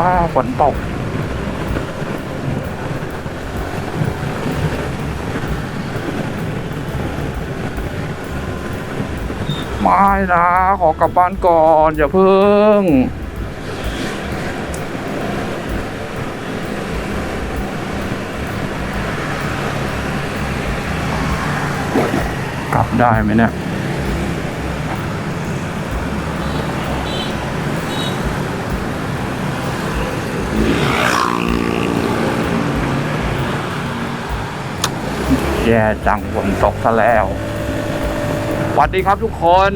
อ้าฝนตก ไม่นะ ขอกลับบ้านก่อน อย่าเพิ่งกลับได้ไหมเนี่ย แย่จังฝนตกซะแล้วสวัสดีครับทุกคน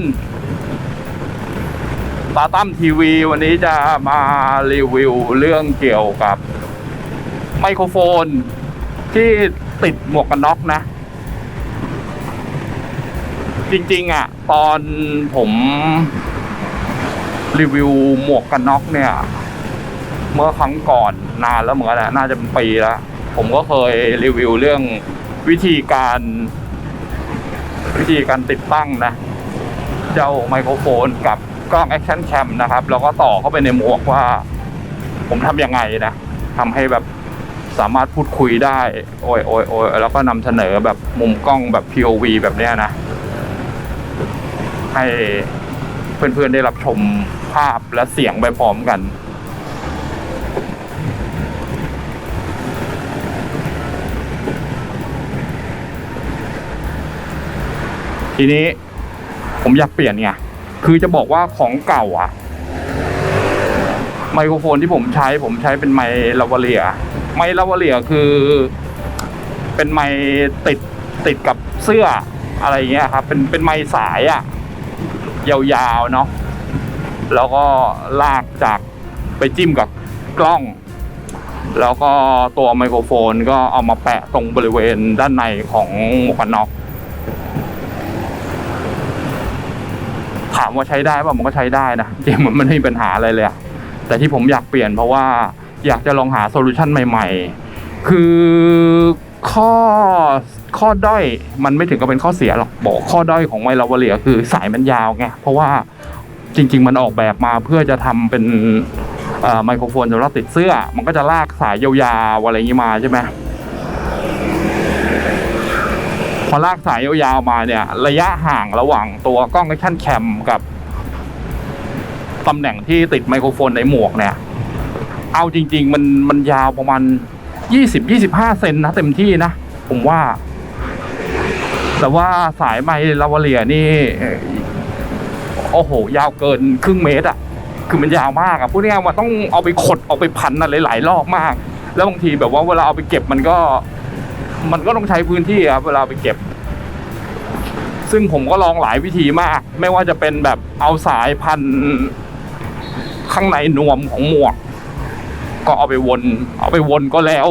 ตาตั้มทีวีวันนี้จะมารีวิวเรื่องเกี่ยวกับไมโครโฟน ที่ติดหมวกกันน็อกนะ จริง ๆอะ ตอนผมรีวิวหมวกกันน็อกเนี่ย เมื่อครั้งก่อนนานแล้วเหมือนกันนะน่าจะเป็นปีแล้ว ผมก็เคยรีวิวเรื่อง วิธีการ วิธีการติดตั้งนะ เจ้าไมโครโฟนกับกล้องแอคชั่นแคมนะครับ แล้วก็ต่อเข้าไปในหมวกว่า ผมทำยังไงนะทำให้แบบสามารถพูดคุยได้ โอ้ยโอ้ยโอ้ยแล้วก็นำเสนอแบบมุมกล้องแบบ POV แบบเนี้ยนะ ให้เพื่อนๆได้รับชมภาพและเสียงไปพร้อมกัน ทีนี้ผมอยากเปลี่ยนไงคือจะบอกว่าของเก่าอะไมโครโฟนที่ผมใช้ผมใช้เป็นไมลาวาเลีย ไมลาวาเลียคือ เป็นไมติดติดกับเสื้ออะไรอย่างเงี้ยครับ เป็นเป็นไมสายอะยาวๆเนาะแล้วก็ลากจากไปจิ้มกับกล้อง แล้วก็ตัวไมโครโฟนก็เอามาแปะตรงบริเวณด้านในของหมวกกันน็อก ถาม ว่าใช้ได้ป่ะมันก็ใช้ได้นะจริงมันไม่มีปัญหาอะไรเลยแต่ที่ผมอยากเปลี่ยนเพราะว่าอยากจะลองหาโซลูชันใหม่ ๆ คือข้อข้อด้อยมันไม่ถึงกับเป็นข้อเสียหรอกบอกข้อด้อยของไมลาวเลียคือสายมันยาวไงเพราะว่าจริง ๆ มันออกแบบมาเพื่อจะทำเป็นไมโครโฟนสำหรับติดเสื้อ มันก็จะลากสายยาวๆอะไรอย่างนี้มาใช่ไหม พ อลากสายยาวๆมาเนี่ย ระยะห่างระหว่างตัวกล้องแอคชั่นแคมกับตำแหน่งที่ติดไมโครโฟนในหมวกเนี่ย เอาจริง ๆ มันมันยาวประมาณยี่สิบยี่สิบห้าเซนนะเต็มที่นะ ผมว่า แต่ว่าสายไมลาวาเลียนี่ โอ้โห ยาวเกินครึ่งเมตรอะคือมันยาวมากอะพูดง่ายๆว่าต้องเอาไปขดเอาไปพันอะไรหลายๆรอบมาก แล้วบางทีแบบว่าเวลาเอาไปเก็บมันก็ มันก็ต้องใช้พื้นที่ครับเวลาไปเก็บ ซึ่งผมก็ลองหลายวิธีมาก ไม่ว่าจะเป็นแบบเอาสายพันข้างในนวมของหมวก ก็เอาไปวน เอาไปวนก็แล้ว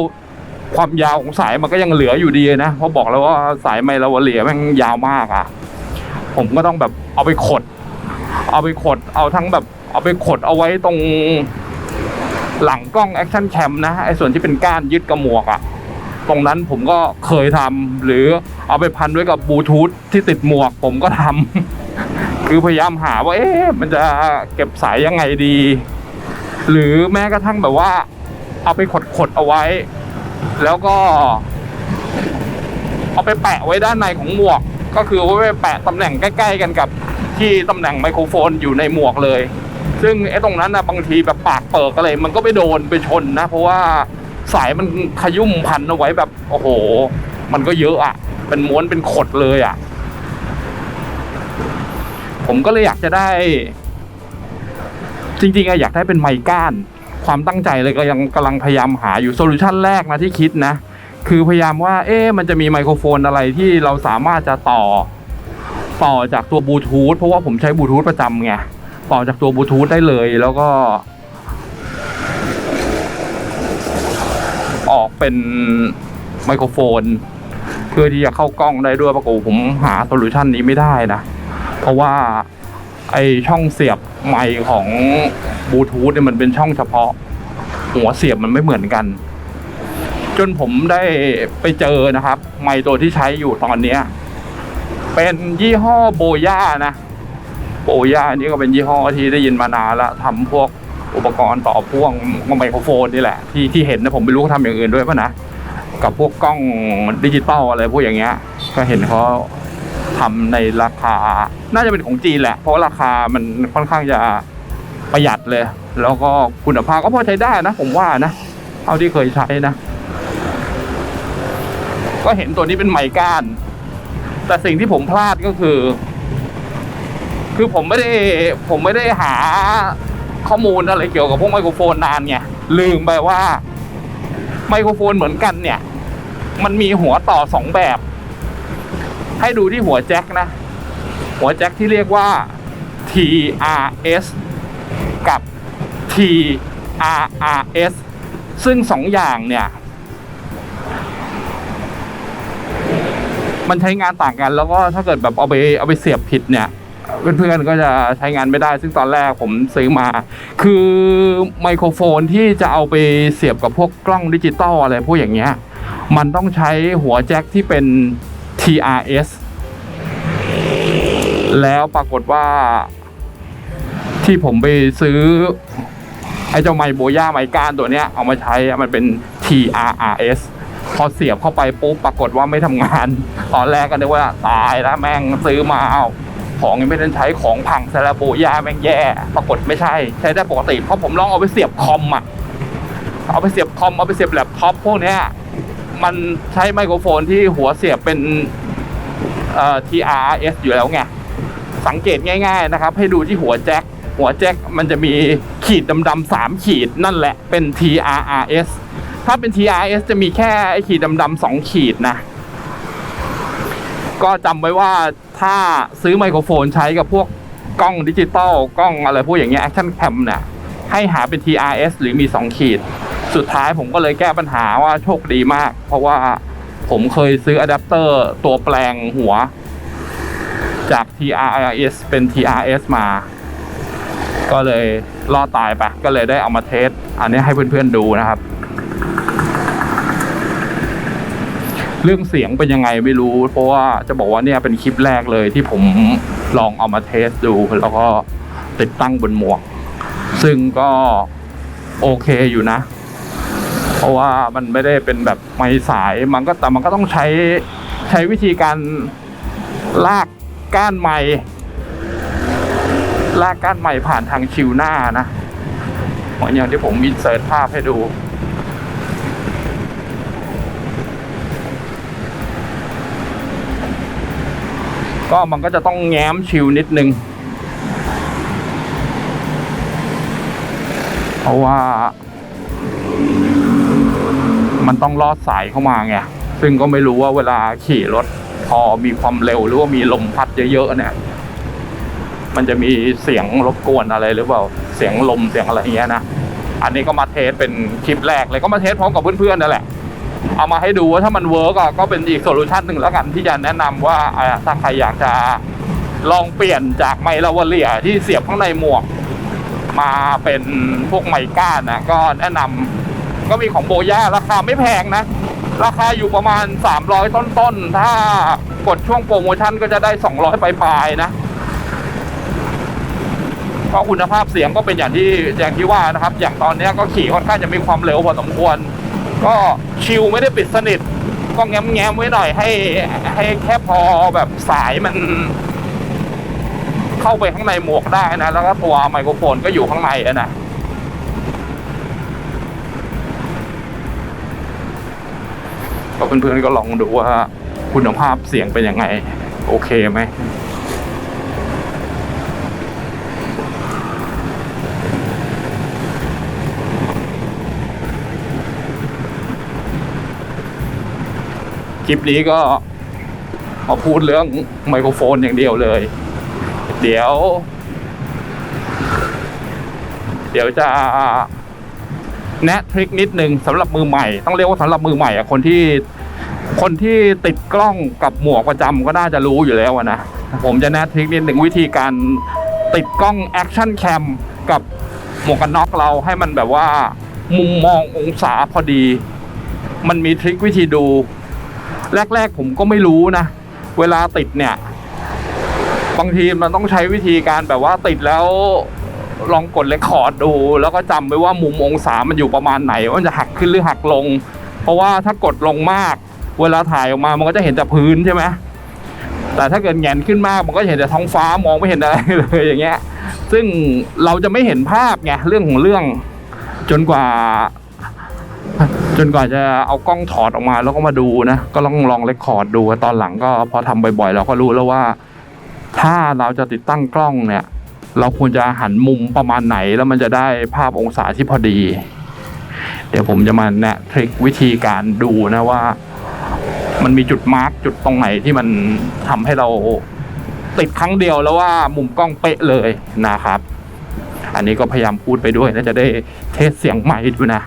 ความยาวของสายมันก็ยังเหลืออยู่ดีนะเพราะบอกแล้วว่าสายไมลาวเลียแม่งยาวมากอะ ผมก็ต้องแบบเอาไปขด เอาไปขด เอาทั้งแบบ เอาไปขดเอาไว้ตรงหลังกล้องแอคชั่นแคมนะไอ้ส่วนที่เป็นก้านยึดกับหมวกอะ ตรงนั้นผมก็เคยทำหรือเอาไปพันไว้กับบลูทูธที่ติดหมวกผมก็ทำคือพยายามหาว่าเอ๊ะมันจะเก็บสายยังไงดี หรือแม้กระทั่งแบบว่า เอาไปขดขดๆเอาไว้ แล้วก็ เอาไปแปะไว้ด้านในของหมวก ก็คือเอาไว้แปะตำแหน่งใกล้ ๆ กันกับที่ตำแหน่งไมโครโฟนอยู่ในหมวกเลย ซึ่งไอ้ตรงนั้นนะบางทีแบบปากเปิกอะไรมันก็ไปโดนไปชนนะ เพราะว่า สายมันขยุ่มพันเอาไว้แบบโอ้โห มันก็เยอะอะเป็นม้วนเป็นขดเลยอะผมก็เลยอยากจะได้ จริงๆอะอยากได้เป็นไมค์ก้าน ความตั้งใจเลยก็ยังกำลังพยายามหาอยู่โซลูชันแรกนะที่คิดนะ คือพยายามว่า เอ๊ะมันจะมีไมโครโฟนอะไรที่เราสามารถจะต่อ ต่อจากตัวบลูทูธเพราะว่าผมใช้บลูทูธประจำไงต่อจากตัวบลูทูธได้เลยแล้วก็ ออกเป็นไมโครโฟน เพื่อที่จะเข้ากล้องได้ด้วยปรากฏผมหาโซลูชันนี้ไม่ได้นะ เพราะว่าไอช่องเสียบไมค์ของบลูทูธเนี่ยมันเป็นช่องเฉพาะ หัวเสียบมันไม่เหมือนกัน จนผมได้ไปเจอนะครับ ไมค์ตัวที่ใช้อยู่ตอนเนี้ยเป็นยี่ห้อโบย่านะ โบย่านี่ก็เป็นยี่ห้อที่ได้ยินมานานละทำพวก อุปกรณ์ต่อพ่วงไมโครโฟนนี่แหละ ที่ที่เห็นนะผมไม่รู้เขาทำอย่างอื่นด้วยป่ะนะ กับพวกกล้องดิจิตอลอะไรพวกอย่างเงี้ย ก็เห็นเขาทำในราคา น่าจะเป็นของจีนแหละ เพราะราคามันค่อนข้างจะประหยัดเลย แล้วก็คุณภาพก็พอใช้ได้นะ ผมว่านะเท่าที่เคยใช้นะ ก็เห็นตัวนี้เป็นไมค์ก้าน แต่สิ่งที่ผมพลาดก็คือ คือผมไม่ได้ผมไม่ได้หา ข้อมูลอะไรเกี่ยวกับพวกไมโครโฟนนานไงลืมไปว่าไมโครโฟนเหมือนกันเนี่ย มันมีหัวต่อสองแบบ ให้ดูที่หัวแจ็คนะ หัวแจ็คที่เรียกว่า TRS กับ TRRS ซึ่งสองอย่างเนี่ย มันใช้งานต่างกันแล้วก็ถ้าเกิดแบบเอาไปเอาไปเสียบผิดเนี่ย เพื่อนๆก็จะใช้งานไม่ได้ ซึ่งตอนแรกผมซื้อมา คือไมโครโฟนที่จะเอาไปเสียบกับพวกกล้องดิจิตอลอะไรพวกอย่างเงี้ย มันต้องใช้หัวแจ็คที่เป็น TRS แล้วปรากฏว่าที่ผมไปซื้อ ไอ้เจ้าไมโบย่าไมการตัวเนี้ยเอามาใช้มันเป็น TRRS พอเสียบเข้าไปปุ๊บปรากฏว่าไม่ทำงาน ตอนแรกก็นึกว่าตายแล้วแม่งซื้อมาเอา ของยังไม่ได้ใช้ของพังซะแล้วโบยาแม่งแย่ ปรากฏไม่ใช่ ใช้ได้ปกติ เพราะผมลองเอาไปเสียบคอมอะ เอาไปเสียบคอม เอาไปเสียบแล็ปท็อปพวกเนี้ย มันใช้ไมโครโฟนที่หัวเสียบเป็นเอ่อ TRS อยู่แล้วไง สังเกตง่าย ๆนะครับ ให้ดูที่หัวแจ็ค หัวแจ็คมันจะมีขีดดำๆสามขีดนั่นแหละ เป็น TRRS ถ้าเป็น TRS จะมีแค่ไอขีดดำๆสองขีดนะ ก็จำไว้ว่า ถ้าซื้อไมโครโฟนใช้กับพวกกล้องดิจิตอลกล้องอะไรพวกอย่างเงี้ย Action Cam เนี่ยให้หาเป็น TRS หรือมี 2 ขีด สุดท้ายผมก็เลยแก้ปัญหาว่าโชคดีมาก เพราะว่าผมเคยซื้ออะแดปเตอร์ตัวแปลงหัว จาก TRS เป็น TRS มา ก็เลยรอดตายไป ก็เลยได้เอามาเทส อันนี้ให้เพื่อนๆดูนะครับ เรื่องเสียงเป็นยังไงไม่รู้ เพราะว่าจะบอกว่าเนี่ยเป็นคลิปแรกเลยที่ผมลองเอามาเทสดู แล้วก็ติดตั้งบนหมวก ซึ่งก็โอเคอยู่นะ เพราะว่ามันไม่ได้เป็นแบบไม้สายมันก็แต่มันก็ต้องใช้ใช้วิธีการลากก้านไม้ลากก้านไม้ผ่านทางชิวหน้านะเหมือนอย่างที่ผมอินเสิร์ตภาพให้ดู ก็มันก็จะต้องแง้มชิวนิดนึง เพราะว่า มันต้องลอดสายเข้ามาไง ซึ่งก็ไม่รู้ว่าเวลาขี่รถ พอมีความเร็วหรือว่ามีลมพัดเยอะๆเนี่ย มันจะมีเสียงรบกวนอะไรหรือเปล่า เสียงลมเสียงอะไรเงี้ยนะ อันนี้ก็มาเทสเป็นคลิปแรกเลยก็มาเทสพร้อมกับเพื่อนๆนั่นแหละ เอามาให้ดูว่าถ้ามันเวิร์กก็เป็นอีกโซลูชันหนึ่งแล้วกันที่จะแนะนำว่าอ่าถ้าใครอยากจะลองเปลี่ยนจากไมลาวเลียที่เสียบข้างในหมวก มาเป็นพวกไมก้านนะก็แนะนำก็มีของโบย่าราคาไม่แพงนะ ราคาอยู่ประมาณ 300 ต้นๆ ถ้ากดช่วงโปรโมชั่นก็จะได้ 200 ปลายๆนะก็คุณภาพเสียงก็เป็นอย่างที่อย่างที่ว่านะครับ อย่างตอนนี้ก็ขี่ค่อนข้างจะมีความเร็วพอสมควร ก็ ชิลไม่ได้ปิดสนิท ก็แง้มแง้มไว้หน่อยให้ให้แค่พอแบบสายมันเข้าไปข้างในหมวกได้นะ แล้วก็ตัวไมโครโฟนก็อยู่ข้างในอะนะก็เพื่อนๆก็ลองดูว่าคุณภาพเสียงเป็นยังไง โอเคไหม คลิปนี้ก็มาพูดเรื่องไมโครโฟนอย่างเดียวเลย เดี๋ยว เดี๋ยวจะแนะทริคนิดนึงสำหรับมือใหม่ ต้องเรียกว่าสำหรับมือใหม่อะคนที่คนที่ติดกล้องกับหมวกประจำก็น่าจะรู้อยู่แล้วนะ ผมจะแนะทริคนิดหนึ่งวิธีการติดกล้องแอคชั่นแคมกับหมวกกันน็อกเราให้มันแบบว่า มุมมององศาพอดี มันมีทริควิธีดู แรก ๆ ผมก็ไม่รู้นะ เวลาติดเนี่ย บางทีมันต้องใช้วิธีการแบบว่าติดแล้วลองกดเลคคอร์ดดู แล้วก็จำไว้ว่ามุมองศามันอยู่ประมาณไหนว่ามันจะหักขึ้นหรือหักลง เพราะว่าถ้ากดลงมาก เวลาถ่ายออกมามันก็จะเห็นแต่พื้นใช่ไหมแต่ถ้าเกิดแงนขึ้นมากมันก็จะเห็นแต่ท้องฟ้ามองไม่เห็นอะไรเลยอย่างเงี้ย ซึ่งเราจะไม่เห็นภาพไงเรื่องของเรื่องจนกว่า จนกว่าจะเอากล้องถอดออกมาแล้วก็มาดูนะ ก็ลองลองเลคคอร์ดดูตอนหลังก็พอทำบ่อยๆ เราก็รู้แล้วว่า ถ้าเราจะติดตั้งกล้องเนี่ย เราควรจะหันมุมประมาณไหนแล้วมันจะได้ภาพองศาที่พอดี เดี๋ยวผมจะมาแนะทริควิธีการดูนะว่า มันมีจุดมาร์กจุดตรงไหนที่มันทำให้เราติดครั้งเดียวแล้วว่ามุมกล้องเป๊ะเลยนะครับ อันนี้ก็พยายามพูดไปด้วยนะจะได้เทสเสียงใหม่ดูนะ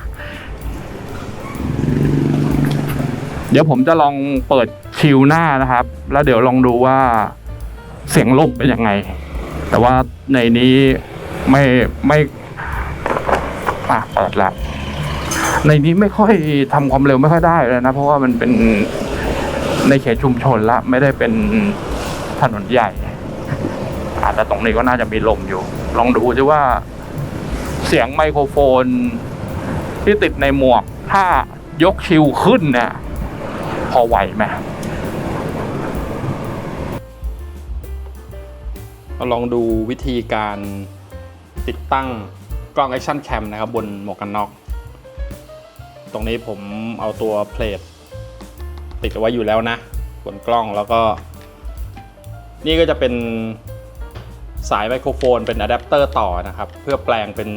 เดี๋ยวผมจะลองเปิดชิลหน้านะครับ แล้วเดี๋ยวลองดูว่าเสียงลมเป็นยังไง แต่ว่าในนี้ไม่ไม่อะเปิดละในนี้ไม่ค่อยทำความเร็วไม่ค่อยได้เลยนะ เพราะว่ามันเป็นในเขตชุมชนละไม่ได้เป็นถนนใหญ่อาจจะแต่ตรงนี้ก็น่าจะมีลมอยู่ ลองดูซิว่า เสียงไมโครโฟนที่ติดในหมวก ถ้ายกชิวขึ้นเนี่ย พอไหวไหมมาลองดูวิธีการติดตั้งกล้อง Action Cam นะครับบนหมวกกันน็อก ตรงนี้ผมเอาตัวเพลทติดเอาไว้อยู่แล้วนะ บนกล้องแล้วก็ นี่ก็จะเป็นสายไมโครโฟนเป็นอะแดปเตอร์ต่อนะครับ เพื่อแปลงเป็น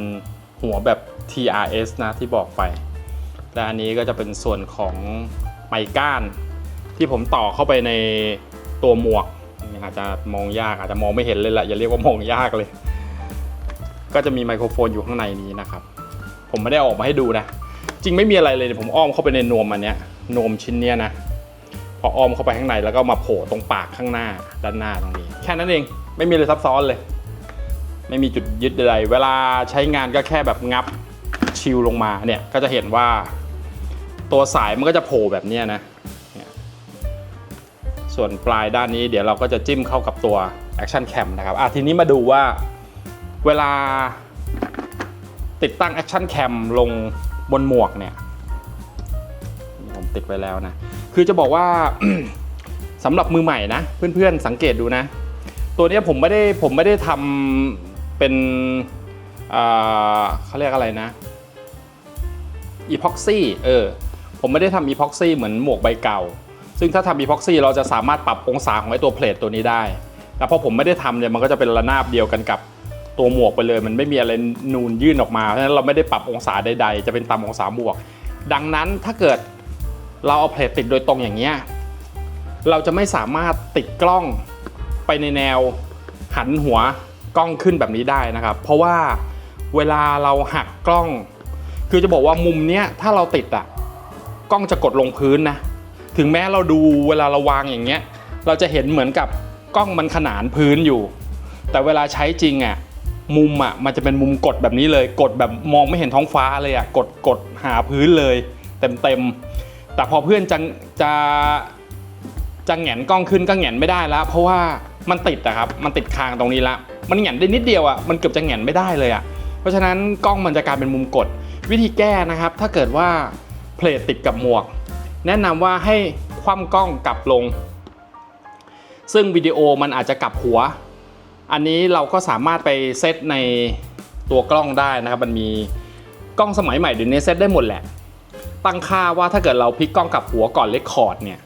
หัวแบบ TRS นะที่บอกไป และอันนี้ก็จะเป็นส่วนของ ไมก้าน ที่ผมต่อเข้าไปในตัวหมวกอาจจะมองยากอาจจะมองไม่เห็นเลยแหละอย่าเรียกว่ามองยากเลย ก็จะมีไมโครโฟนอยู่ข้างในนี้นะครับ ผมไม่ได้ออกมาให้ดูนะ จริงไม่มีอะไรเลยผมอ้อมเข้าไปในนวมอันเนี้ยนวมชิ้นเนี้ยนะพออ้อมเข้าไปข้างในแล้วก็มาโผล่ตรงปากข้างหน้าด้านหน้าตรงนี้ แค่นั้นเองไม่มีอะไรซับซ้อนเลย ไม่มีจุดยึดใดๆเวลาใช้งานก็แค่แบบงับชิลลงมาเนี่ยก็จะเห็นว่า ตัวสายมันก็จะโผล่แบบนี้นะ ส่วนปลายด้านนี้เดี๋ยวเราก็จะจิ้มเข้ากับตัว Action Cam นะครับอะทีนี้มาดูว่าเวลาติดตั้ง Action Cam ลงบนหมวกเนี่ยผมติดไว้แล้วนะ คือจะบอกว่าสำหรับมือใหม่นะ เพื่อนๆสังเกตดูนะ ตัวนี้ผมไม่ได้ผมไม่ได้ทำเป็นเขาเรียกอะไรนะอีพ็อกซี่เออ ผมไม่ได้ทำอีพ็อกซี่เหมือนหมวกใบเก่า ซึ่งถ้าทำอีพ็อกซี่เราจะสามารถปรับองศาของไอ้ตัวเพลทตัวนี้ได้ แล้วพอผมไม่ได้ทำเนี่ยมันก็จะเป็นระนาบเดียวกันกับตัวหมวกไปเลย มันไม่มีอะไรนูนยื่นออกมา เพราะฉะนั้นเราไม่ได้ปรับองศาใดๆ จะเป็นตามองศาหมวก ดังนั้นถ้าเกิดเราเอาเพลทติดโดยตรงอย่างเงี้ย เราจะไม่สามารถติดกล้องไปในแนวหันหัวกล้องขึ้นแบบนี้ได้นะครับ เพราะว่าเวลาเราหักกล้อง คือจะบอกว่ามุมเนี้ยถ้าเราติดอะ กล้องจะกดลงพื้นนะ ถึงแม้เราดูเวลาเราวางอย่างเงี้ย เราจะเห็นเหมือนกับกล้องมันขนานพื้นอยู่ แต่เวลาใช้จริงอะมุมอะมันจะเป็นมุมกดแบบนี้เลย กดแบบมองไม่เห็นท้องฟ้าเลยอะกดกดหาพื้นเลย เต็มเต็มแต่พอเพื่อนจะจะจะแหงนกล้องขึ้นก็แหงนไม่ได้แล้ว เพราะว่ามันติดอะครับมันติดคางตรงนี้ละมันแหงนได้นิดเดียวอะมันเกือบจะแหงนไม่ได้เลยอะเพราะฉะนั้นกล้องมันจะกลายเป็นมุมกดวิธีแก้นะครับ ถ้าเกิดว่า เพลทติดกับหมวก แนะนำว่าให้คว่ำกล้องกลับลง ซึ่งวิดีโอมันอาจจะกลับหัว อันนี้เราก็สามารถไปเซตในตัวกล้องได้นะครับมันมีกล้องสมัยใหม่เดี๋ยวนี้เซตได้หมดแหละ ตั้งค่าว่าถ้าเกิดเราพลิกกล้องกลับหัวก่อนเลคคอร์ดเนี่ย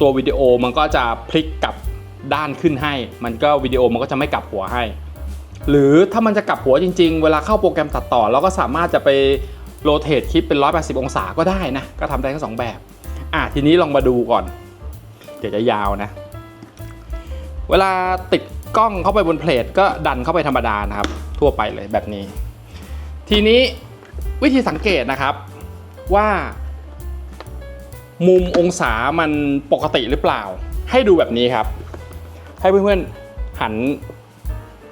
ตัววิดีโอมันก็จะพลิกกลับด้านขึ้นให้ มันก็วิดีโอมันก็จะไม่กลับหัวให้ หรือถ้ามันจะกลับหัวจริง ๆ เวลาเข้าโปรแกรมตัดต่อ เราก็สามารถจะไป โรเตทคลิปเป็น 180 องศาก็ได้นะ ก็ทำได้ทั้งสองแบบ อะทีนี้ลองมาดูก่อน เดี๋ยวจะยาวนะ เวลาติดกล้องเข้าไปบนเพลทก็ดันเข้าไปธรรมดานะครับ ทั่วไปเลยแบบนี้ ทีนี้วิธีสังเกตนะครับว่ามุมองศามันปกติหรือเปล่า ให้ดูแบบนี้ครับ ให้เพื่อนๆหัน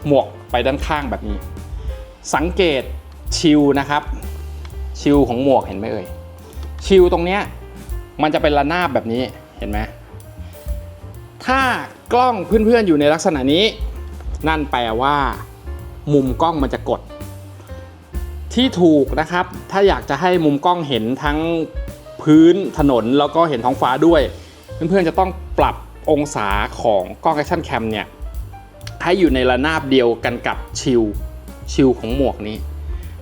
หมวกไปด้านข้างแบบนี้ สังเกตชิลนะครับ ชิลของหมวกเห็นไหมเอ่ย ชิลตรงเนี้ยมันจะเป็นระนาบแบบนี้เห็นไหมถ้ากล้องเพื่อนๆอยู่ในลักษณะนี้ นั่นแปลว่า มุมกล้องมันจะกด ที่ถูกนะครับ ถ้าอยากจะให้มุมกล้องเห็นทั้งพื้นถนนแล้วก็เห็นท้องฟ้าด้วย เพื่อนๆจะต้องปรับองศาของกล้อง Action Cam เนี่ยให้อยู่ในระนาบเดียวกันกับชิลชิลของหมวกนี้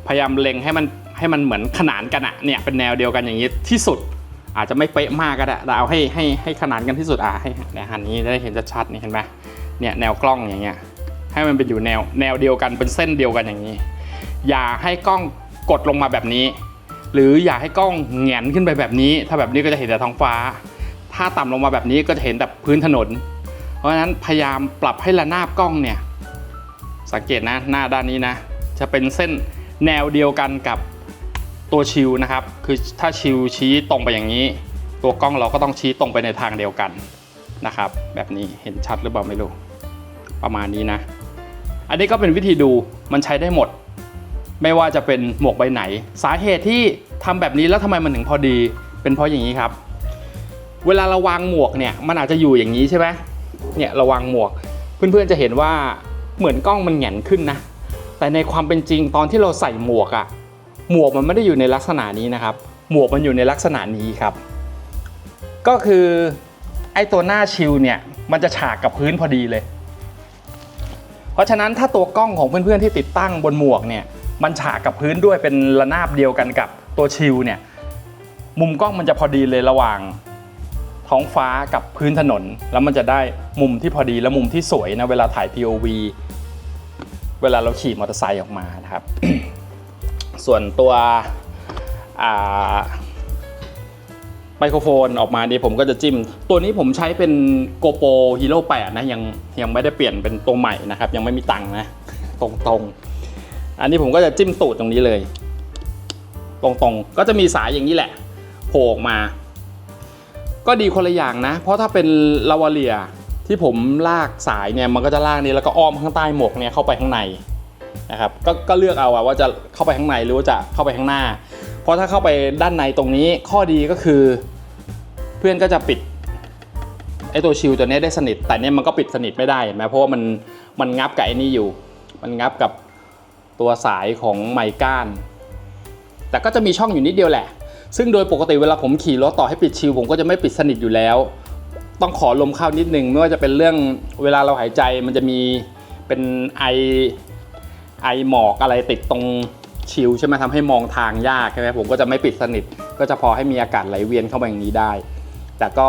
พยายามเล็งให้มัน ให้มันเหมือนขนานกันอะเนี่ยเป็นแนวเดียวกันอย่างนี้ที่สุด อาจจะไม่เป๊ะมากก็ได้แต่เอาให้ให้ให้ขนานกันที่สุดอะให้เนี่ยหันนี้ได้เห็นชัดๆนี่เห็นไหมเนี่ยแนวกล้องอย่างเงี้ยให้มันเป็นอยู่แนวแนวเดียวกันเป็นเส้นเดียวกันอย่างนี้ อย่าให้กล้องกดลงมาแบบนี้ หรืออย่าให้กล้องแหงนขึ้นไปแบบนี้ ถ้าแบบนี้ก็จะเห็นแต่ท้องฟ้า ถ้าต่ำลงมาแบบนี้ก็จะเห็นแต่พื้นถนน เพราะฉะนั้นพยายามปรับให้ระนาบกล้องเนี่ยสังเกตนะหน้าด้านนี้นะ จะเป็นเส้นแนวเดียวกันกับ ตัวชิลนะครับ คือถ้าชิลชี้ตรงไปอย่างนี้ ตัวกล้องเราก็ต้องชี้ตรงไปในทางเดียวกันนะครับ แบบนี้เห็นชัดหรือเปล่าไม่รู้ประมาณนี้นะ อันนี้ก็เป็นวิธีดูมันใช้ได้หมด ไม่ว่าจะเป็นหมวกใบไหน สาเหตุที่ทำแบบนี้แล้วทำไมมันถึงพอดี เป็นเพราะอย่างนี้ครับ เวลาเราวางหมวกเนี่ยมันอาจจะอยู่อย่างนี้ใช่ไหมเนี่ยเราวางหมวก เพื่อนๆจะเห็นว่าเหมือนกล้องมันแหงนขึ้นนะแต่ในความเป็นจริงตอนที่เราใส่หมวกอะ หมวกมันไม่ได้อยู่ในลักษณะนี้นะครับ หมวกมันอยู่ในลักษณะนี้ครับ ก็คือไอ้ตัวหน้าชิลเนี่ยมันจะฉากกับพื้นพอดีเลย เพราะฉะนั้นถ้าตัวกล้องของเพื่อนๆที่ติดตั้งบนหมวกเนี่ยมันฉากกับพื้นด้วยเป็นระนาบเดียวกันกับตัวชิลเนี่ยมุมกล้องมันจะพอดีเลยระหว่างท้องฟ้ากับพื้นถนน แล้วมันจะได้มุมที่พอดีและมุมที่สวยนะเวลาถ่าย POV เวลาเราขี่มอเตอร์ไซค์ออกมานะครับ ส่วนตัวอ่าไมโครโฟนออกมาดีผมก็จะจิ้ม ตัวนี้ผมใช้เป็น GoPro Hero 8 นะ ยังยังไม่ได้เปลี่ยนเป็นตัวใหม่นะครับ ยังไม่มีตังค์นะ ตรงๆ อันนี้ผมก็จะจิ้มตูดตรงนี้เลย ตรงๆ ก็จะมีสายอย่างนี้แหละโผล่ออกมา ก็ดีคนละอย่างนะ เพราะถ้าเป็นลาวาเลียที่ผมลากสายเนี่ยมันก็จะลากนี้แล้วก็อ้อมข้างใต้หมวกเนี่ยเข้าไปข้างใน นะครับกก็เลือกเอาว่าจะเข้าไปข้างในหรือว่าจะเข้าไปข้างหน้า เพราะถ้าเข้าไปด้านในตรงนี้ข้อดีก็คือ เพื่อนก็จะปิดไอตัวชิลตัวนี้ได้สนิท แต่เนี่ยมันก็ปิดสนิทไม่ได้เห็นไหมเพราะว่ามันมันงับกับไอ้นี่อยู่ มันงับกับตัวสายของไมก้าน แต่ก็จะมีช่องอยู่นิดเดียวแหละ ซึ่งโดยปกติเวลาผมขี่รถต่อให้ปิดชิลผมก็จะไม่ปิดสนิทอยู่แล้ว ต้องขอลมเข้านิดนึงไม่ว่าจะเป็นเรื่องเวลาเราหายใจมันจะมีเป็นไอ ไอหมอกอะไรติดตรงชิลใช่ไหมทำให้มองทางยากใช่ไหมผมก็จะไม่ปิดสนิท ก็จะพอให้มีอากาศไหลเวียนเข้ามาอย่างนี้ได้ แต่ก็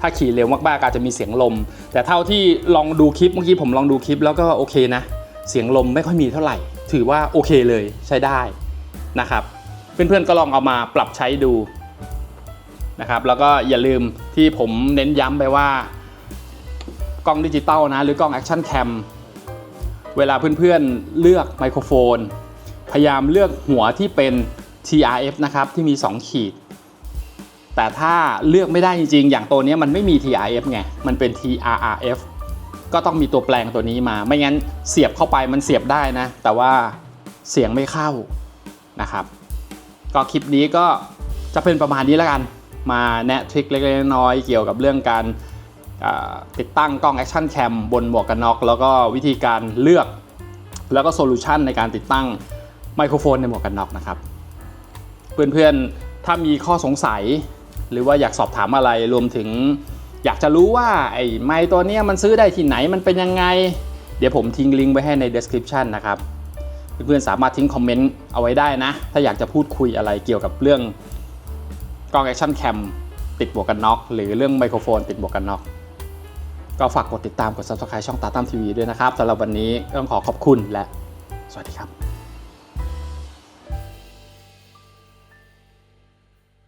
ถ้าขี่เร็วมากๆอาจจะมีเสียงลม แต่เท่าที่ลองดูคลิปเมื่อกี้ผมลองดูคลิปแล้วก็โอเคนะ เสียงลมไม่ค่อยมีเท่าไหร่ ถือว่าโอเคเลยใช้ได้นะครับ เพื่อนๆก็ลองเอามาปรับใช้ดูนะครับแล้วก็อย่าลืมที่ผมเน้นย้ำไปว่ากล้องดิจิตอลนะหรือกล้องแอคชั่นแคม เวลาเพื่อนๆเลือกไมโครโฟน พยายามเลือกหัวที่เป็น TRF นะครับที่มี 2 ขีด แต่ถ้าเลือกไม่ได้จริงๆ อย่างตัวนี้มันไม่มี TRF ไง มันเป็น TRRF ก็ต้องมีตัวแปลงตัวนี้มา ไม่งั้นเสียบเข้าไปมันเสียบได้นะ แต่ว่าเสียงไม่เข้านะครับ ก็คลิปนี้ก็จะเป็นประมาณนี้แล้วกัน มาแนะทริคเล็กๆน้อยๆเกี่ยวกับเรื่องการ ติดตั้งกล้อง Action Cam บนหมวกกันน็อกแล้วก็วิธีการเลือก แล้วก็โซลูชันในการติดตั้งไมโครโฟนในหมวกกันน็อกนะครับ เพื่อนๆ ถ้ามีข้อสงสัย หรือว่าอยากสอบถามอะไรรวมถึง อยากจะรู้ว่าไอ้ไมค์ตัวเนี้ยมันซื้อได้ที่ไหนมันเป็นยังไง เดี๋ยวผมทิ้งลิงก์ไว้ให้ใน description นะครับ เพื่อนๆสามารถทิ้งคอมเมนต์เอาไว้ได้นะ ถ้าอยากจะพูดคุยอะไรเกี่ยวกับเรื่องกล้องแอคชั่นแคมติดหมวกกันน็อกหรือเรื่องไมโครโฟนติดหมวกกันน็อก ก็ฝากกดติดตามกด subscribe ช่องตาตั้มทีวีด้วยนะครับสำหรับวันนี้ต้องขอขอบคุณและสวัสดีครับ